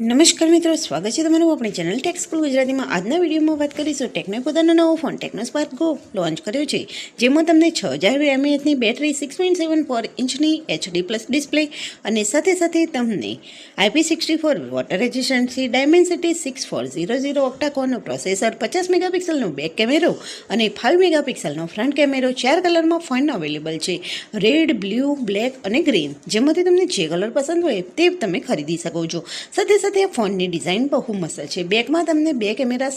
નમસ્કાર મિત્રો, સ્વાગત છે તમારું આપણી ચેનલ સ્કૂલ ગુજરાતીમાં. આજના વિડીયોમાં વાત કરીશું ટેકનોએ પોતાનો નવો phone Tecno Spark Go launch કર્યો છે, જેમાં તમને છ હજાર એમએચની battery six point seven four ઇંચની HD plus display અને સાથે સાથે તમને IP sixty four water resistance Dimensity six four zero zero ઓક્ટાકોરનું processor પચાસ મેગાપિક્સલનો બેક કેમેરો અને ફાઇવ મેગાપિક્સલનો ફ્રન્ટ કેમેરો ચાર કલરમાં ફોન અવેલેબલ છે રેડ બ્લુ બ્લેક અને ગ્રીન જેમાંથી તમને જે કલર પસંદ હોય તે તમે ખરીદી શકો છો. સાથે સાથે આ ફોનની ડિઝાઇન બહુ મસ્ત છે. બેકમાં તમને બે કેમેરા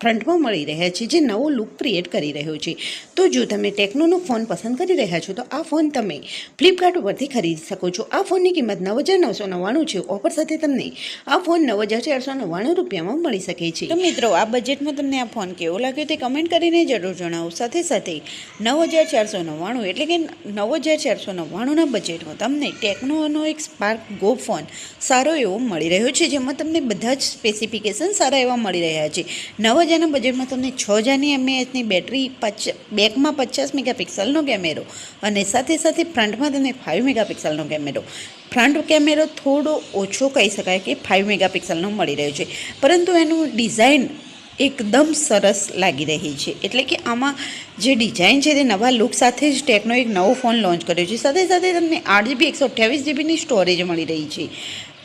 ફ્રન્ટમાં મળી રહ્યા છે, જે નવો લુક ક્રિએટ કરી રહ્યો છે. તો જો તમે ટેકનોનો ફોન પસંદ કરી રહ્યા છો, તો આ ફોન તમે ફ્લિપકાર્ટ ઉપરથી ખરીદી શકો છો. આ ફોનની કિંમત નવ હજાર નવસો નવ્વાણું છે. ઓફર સાથે તમને આ ફોન નવ હજાર ચારસો નવ્વાણું રૂપિયામાં મળી શકે છે. તો મિત્રો, આ બજેટમાં તમને આ ફોન કેવો લાગ્યો તે કમેન્ટ કરીને જરૂર જણાવો. સાથે સાથે નવ હજાર ચારસો નવ્વાણું એટલે કે નવ હજાર ચારસો નવ્વાણુંના બજેટમાં તમને ટેકનોનો એક સ્પાર્ક ગો ફોન સારો એવો મળી રહ્યો છે, જેમાં તમને બધા જ સ્પેસિફિકેશન સારા એવા મળી રહ્યા છે. નવ હજારના બજેટમાં તમને છ હજારની એમએએચની બેટરી પચ બેકમાં પચાસ મેગાપિક્સલનો કેમેરો અને સાથે સાથે ફ્રન્ટમાં તમને ફાઇવ મેગાપિક્સલનો કેમેરો ફ્રન્ટ કેમેરો થોડો ઓછો કહી શકાય કે ફાઇવ મેગાપિક્સલનો મળી રહ્યો છે. પરંતુ એનું ડિઝાઇન એકદમ સરસ લાગી રહી છે. એટલે કે આમાં જે ડિઝાઇન છે તે નવા લુક સાથે જ ટેકનો એક નવો ફોન લોન્ચ કર્યો છે. સાથે સાથે તમને આઠ જીબી એકસો અઠ્યાવીસ જીબીની સ્ટોરેજ મળી રહી છે.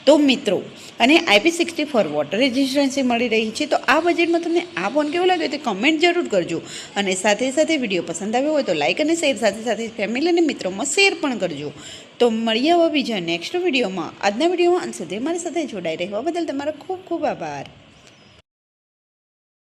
તો મિત્રો, અને IP sixty four water resistance મળી રહી છે, તો આ બજેટમાં તમને આ ફોન કેવો લાગ્યો તે કમેન્ટ જરૂર કરજો. અને સાથે સાથે વીડિયો પસંદ આવ્યો હોય તો લાઇક અને શેર સાથે સાથે ફેમિલી અને મિત્રોમાં શેર પણ કરજો. તો મળીએ હવે બીજા નેક્સ્ટ વિડીયોમાં આજના વિડીયોમાં અંત સુધી મારી સાથે જોડાઈ રહેવા બદલ તમારો ખૂબ ખૂબ આભાર.